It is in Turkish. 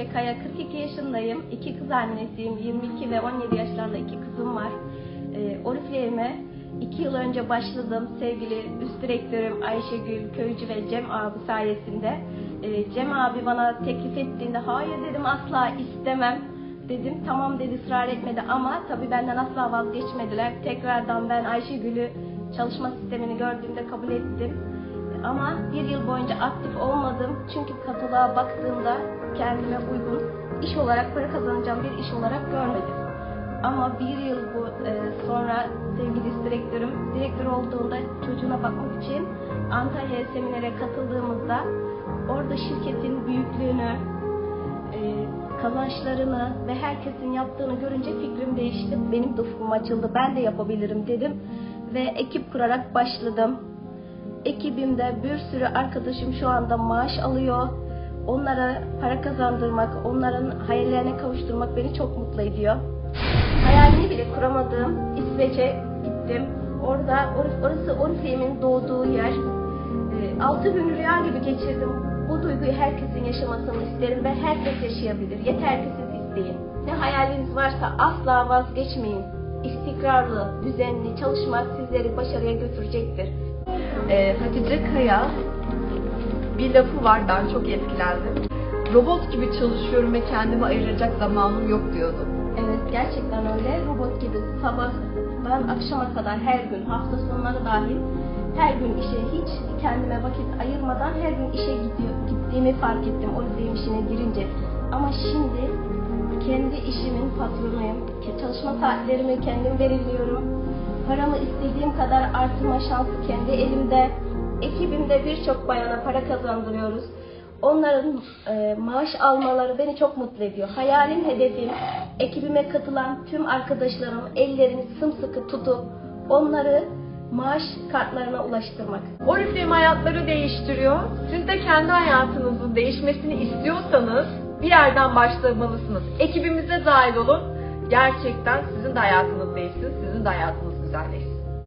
Ayşe Kaya, 42 yaşındayım. İki kız annesiyim. 22 ve 17 yaşlarında iki kızım var. Ee, Oriflame'e iki yıl önce başladım. Sevgili üst direktörüm Ayşegül Köycü ve Cem abi sayesinde. Ee, Cem abi bana teklif ettiğinde hayır dedim asla istemem dedim. Tamam dedi ısrar etmedi ama tabii benden asla vazgeçmediler. Tekrardan ben Ayşegül'ü çalışma sistemini gördüğümde kabul ettim. Ama bir yıl boyunca aktif olmadım. Çünkü kataloğa baktığımda kendime uygun iş olarak para kazanacağım bir iş olarak görmedim. Ama bir yıl bu e, sonra sevgili direktörüm direktör olduğunda çocuğuna bakmak için Antalya'ya seminere katıldığımızda orada şirketin büyüklüğünü, e, kazançlarını ve herkesin yaptığını görünce fikrim değişti. Benim de ufkum açıldı. Ben de yapabilirim dedim ve ekip kurarak başladım. Ekibimde bir sürü arkadaşım şu anda maaş alıyor. Onlara para kazandırmak, onların hayallerine kavuşturmak beni çok mutlu ediyor. Hayalini bile kuramadığım İsveç'e gittim. Orada or- orası Oriflame'in doğduğu yer. E, altı gün rüya gibi geçirdim. Bu duyguyu herkesin yaşamasını isterim ve herkes yaşayabilir. Yeter ki siz isteyin. Ne hayaliniz varsa asla vazgeçmeyin. İstikrarlı, düzenli çalışmak sizleri başarıya götürecektir. Ee, Hatice Kaya bir lafı var ben çok etkilendim. Robot gibi çalışıyorum ve kendime ayıracak zamanım yok diyordu. Evet gerçekten öyle. Robot gibi sabahdan akşama kadar her gün, hafta sonları dahil her gün işe hiç kendime vakit ayırmadan her gün işe gidiyor, gittiğimi fark ettim o izleyim işine girince. Ama şimdi kendi işimin patronuyum. Çalışma saatlerimi kendim belirliyorum. İstediğim kadar artırma şansı kendi elimde. Ekibimde birçok bayana para kazandırıyoruz. Onların e, maaş almaları beni çok mutlu ediyor. Hayalim, hedefim ekibime katılan tüm arkadaşlarım ellerini sımsıkı tutup onları maaş kartlarına ulaştırmak. Oriflame hayatları değiştiriyor. Siz de kendi hayatınızın değişmesini istiyorsanız bir yerden başlamalısınız. Ekibimize dahil olun. Gerçekten sizin de hayatınız değişsin, sizin de hayatınız güzelleşsin.